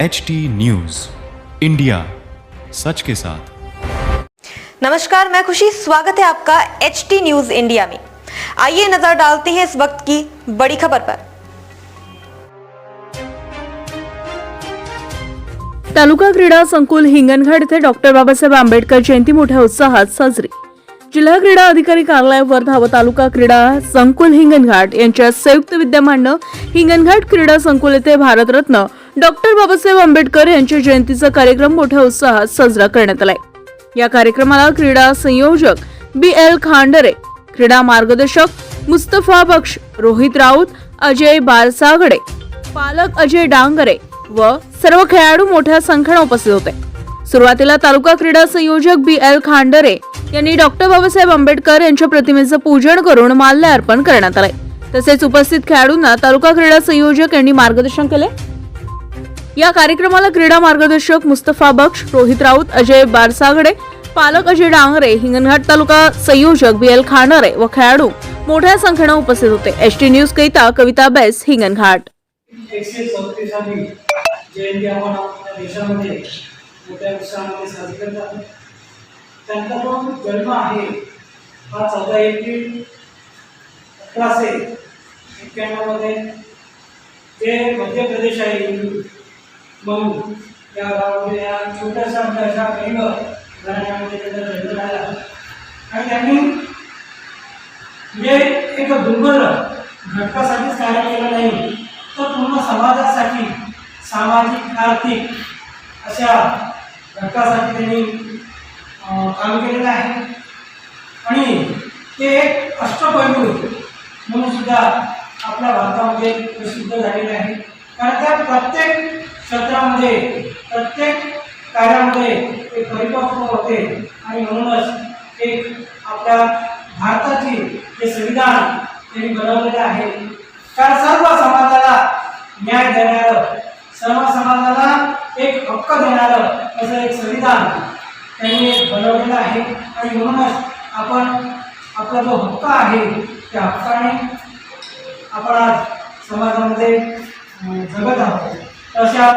H T news India सच के साथ। नमस्कार मैं खुशी। स्वागत है आपका एच टी न्यूज इंडिया में। आइए नजर डालते हैं इस वक्त की बड़ी खबर पर। तालुका क्रीडा संकुल हिंगणघाट येथे डॉक्टर बाबासाहेब आंबेडकर जयंती मोठ्या उत्साहात साजरी. जिल्हा क्रीडा अधिकारी कार्यालय वर्धा व तालुका क्रीडा संकुल हिंगणघाट यांच्या संयुक्त विद्यमानं हिंगणघाट क्रीडा संकुल येथे भारतरत्न डॉक्टर बाबासाहेब आंबेडकर यांच्या जयंतीचा कार्यक्रम मोठ्या उत्साहात साजरा करण्यात आलाय. या कार्यक्रमाला क्रीडा संयोजक बी एल खांडरे क्रीडा मार्गदर्शक मुस्तफा बक्ष रोहित राऊत अजय बारसागडे पालक अजय डांगरे व सर्व खेळाडू मोठ्या संख्येने उपस्थित होते. सुरुवातीला तालुका क्रीडा संयोजक बी एल खांडरे यांनी डॉक्टर बाबासाहेब आंबेडकर यांच्या प्रतिमेचं पूजन करून माल्य अर्पण करण्यात आले तसेच उपस्थित खेळाडूंना तालुका क्रीडा संयोजक यांनी मार्गदर्शन केले या कार्यक्रमाला क्रीडा मार्गदर्शक मुस्तफा बक्ष रोहित राऊत अजय बारसागडे पालक अजय डांगरे हिंगणघाट तालुका संयोजक बी एल खांडरे व खेळाडू मोठ्या संख्येनं उपस्थित होते. एस टी न्यूज करिता कविता बेस हिंगणघाट. जयंती आपण आपल्या देशामध्ये मोठ्या उत्साहामध्ये साजरी करत त्यांचा जो जन्म आहे. हा चौदा एप्रिल अठराशे एक्क्याण्णवमध्ये. जे मध्य प्रदेश आहे इंदूर मऊ या गावामध्ये या छोट्याशा अशा गरीब घराण्यामध्ये त्यांचा जन्म झाला. आणि त्यांनी म्हणजे एक दुर्बल घटकासाठीच कार्य केलं नाही. तर पूर्ण समाजासाठी सामाजिक आर्थिक अशा घटकासाठी त्यांनी काम केलेलं आहे. आणि ते एक अष्टपैलू म्हणून सुद्धा आपल्या भारतामध्ये प्रसिद्ध झालेले आहे. कारण त्या प्रत्येक क्षेत्रामध्ये प्रत्येक कार्यामध्ये ते परिपक्व होते. आणि म्हणूनच एक आपल्या भारताची जे संविधान त्यांनी बनवलेलं आहे कारण सर्व समाजाला न्याय देणारं सर्व समाजाला एक हक्क देणारं असं एक संविधान त्यांनी बनवलेलं आहे. आणि म्हणूनच आपण आपला जो हक्क आहे त्या हक्काने आपण आज समाजामध्ये जगत आहोत. अशा